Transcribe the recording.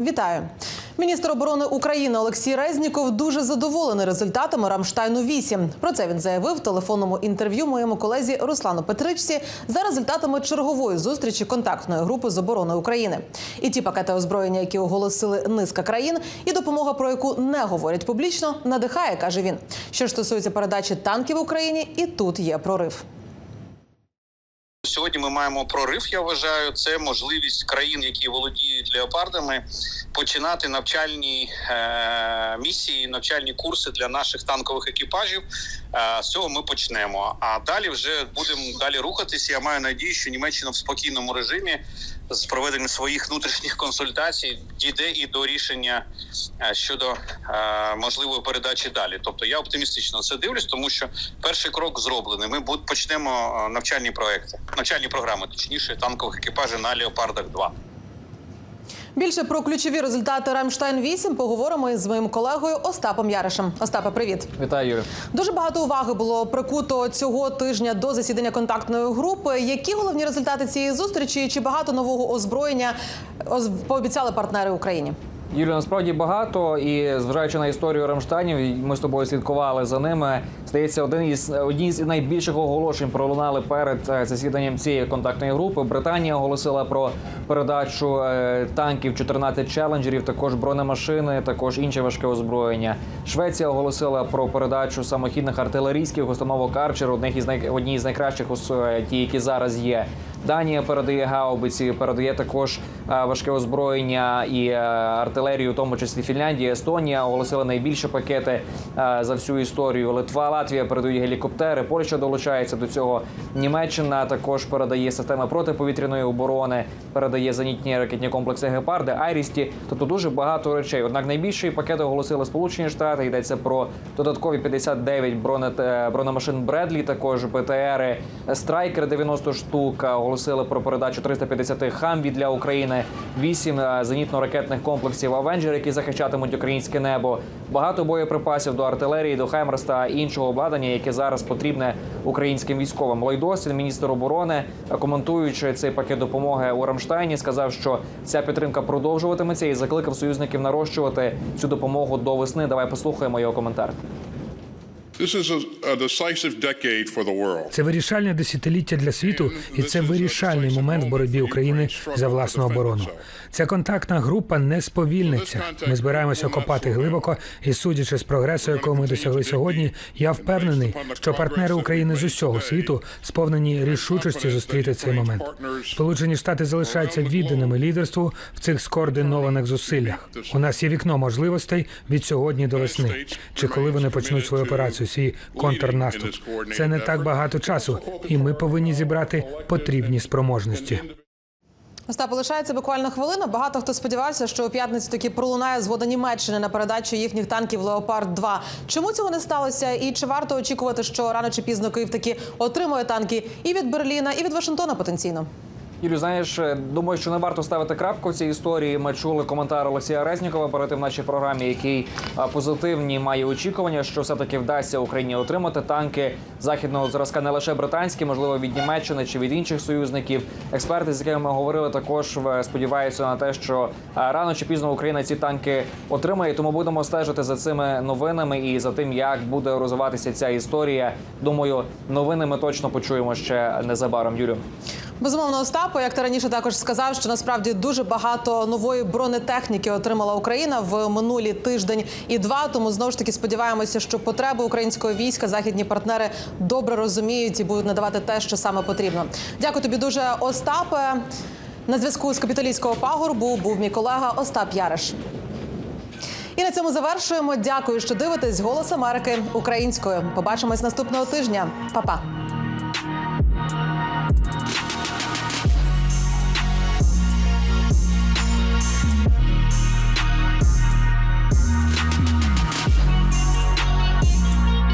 Вітаю. Міністр оборони України Олексій Резніков дуже задоволений результатами Рамштайну 8 Про це він заявив в телефонному інтерв'ю моєму колезі Руслану Петричці за результатами чергової зустрічі контактної групи з оборони України. І ті пакети озброєння, які оголосили низка країн, і допомога, про яку не говорять публічно, надихає, каже він. Що ж стосується передачі танків Україні, і тут є прорив. Сьогодні ми маємо прорив. Я вважаю, це можливість країн, які володіють леопардами, починати навчальні е, місії, навчальні курси для наших танкових екіпажів. Е, з цього ми почнемо. А далі вже будемо далі рухатися. Я маю надію, що Німеччина в спокійному режимі з проведенням своїх внутрішніх консультацій дійде і до рішення е, щодо е, можливої передачі далі. Тобто я оптимістично це дивлюсь, тому що перший крок зроблений. Ми почнемо е, навчальні проекти, навчальні програми, точніше танкових екіпажів на Леопардах 2 Більше про ключові результати Рамштайн 8 поговоримо із моїм колегою Остапом Яришем. Остапе, привіт. Вітаю, Юрій. Дуже багато уваги було прикуто цього тижня до засідання контактної групи. Які головні результати цієї зустрічі? Чи багато нового озброєння оз- пообіцяли партнери Україні? Юлія, насправді багато, і зважаючи на історію Рамштайнів, ми з тобою слідкували за ними. Здається, один із одні з найбільших оголошень пролунали перед е, засіданням цієї контактної групи. Британія оголосила про передачу е, танків 14 челенджерів, також бронемашини, також інше важке озброєння. Швеція оголосила про передачу самохідних артилерійських установок Арчер, одних із най... одні з найкращих е, ті, які зараз є. Данія передає гаубиці, передає також важке озброєння і е, артилерію, в тому числі Фінляндія, Естонія оголосила найбільші пакети е, за всю історію. Литва, Латвія передають гелікоптери. Польща долучається до цього. Німеччина також передає системи протиповітряної оборони, передає зенітні ракетні комплекси Гепарди, Айрісті. Тобто дуже багато речей. Однак найбільший пакет оголосили Сполучені Штати. Йдеться про додаткові 59 бронет, е, бронемашин Бредлі, також БТРи Страйкер 90 штук. е, Оголосили про передачу 350 хамві для України, 8 зенітно-ракетних комплексів Авенджер, які захищатимуть українське небо. Багато боєприпасів до артилерії, до Хаймерс та іншого обладнання, яке зараз потрібне українським військовим. Лойдосін, міністр оборони, коментуючи цей пакет допомоги у Рамштайні, сказав, що ця підтримка продовжуватиметься і закликав союзників нарощувати цю допомогу до весни. Давай послухаємо його коментар. Це вирішальне десятиліття для світу, і це вирішальний момент в боротьбі України за власну оборону. Ця контактна група не сповільниться. Ми збираємося копати глибоко, і судячи з прогресу, якого ми досягли сьогодні, я впевнений, що партнери України з усього світу сповнені рішучості зустріти цей момент. Сполучені Штати залишаються відданими лідерству в цих скоординованих зусиллях. У нас є вікно можливостей від сьогодні до весни. Чи коли вони почнуть свою операцію, свій контрнаступ? Це не так багато часу, і ми повинні зібрати потрібні спроможності. Остап, лишається буквально хвилина. Багато хто сподівався, що у п'ятницю таки пролунає згода Німеччини на передачу їхніх танків Леопард 2 Чому цього не сталося? І чи варто очікувати, що рано чи пізно Київ таки отримує танки і від Берліна, і від Вашингтона потенційно? Юлю, знаєш, е, думаю, що не варто ставити крапку в цій історії. Ми чули коментар Олексія Резнікова перед в нашій програмі, який позитивні має очікування, що все таки вдасться Україні отримати танки західного зразка, не лише британські, можливо, від Німеччини чи від інших союзників. Експерти, з якими ми говорили, також е, сподіваються на те, що рано чи пізно Україна ці танки отримає. Тому будемо стежити за цими новинами і за тим, як буде розвиватися ця історія. Думаю, новини ми точно почуємо ще незабаром. Юлю. Безумовно, Остапо, як ти раніше також сказав, що насправді дуже багато нової бронетехніки отримала Україна в минулі тиждень і два. Тому знову ж таки сподіваємося, що потреби українського війська західні партнери добре розуміють і будуть надавати те, що саме потрібно. Дякую тобі дуже, Остапе. На зв'язку з капіталійського пагорбу був мій колега Остап Яриш. І на цьому завершуємо. Дякую, що дивитесь Голос Америки українською. Побачимось наступного тижня. Па-па.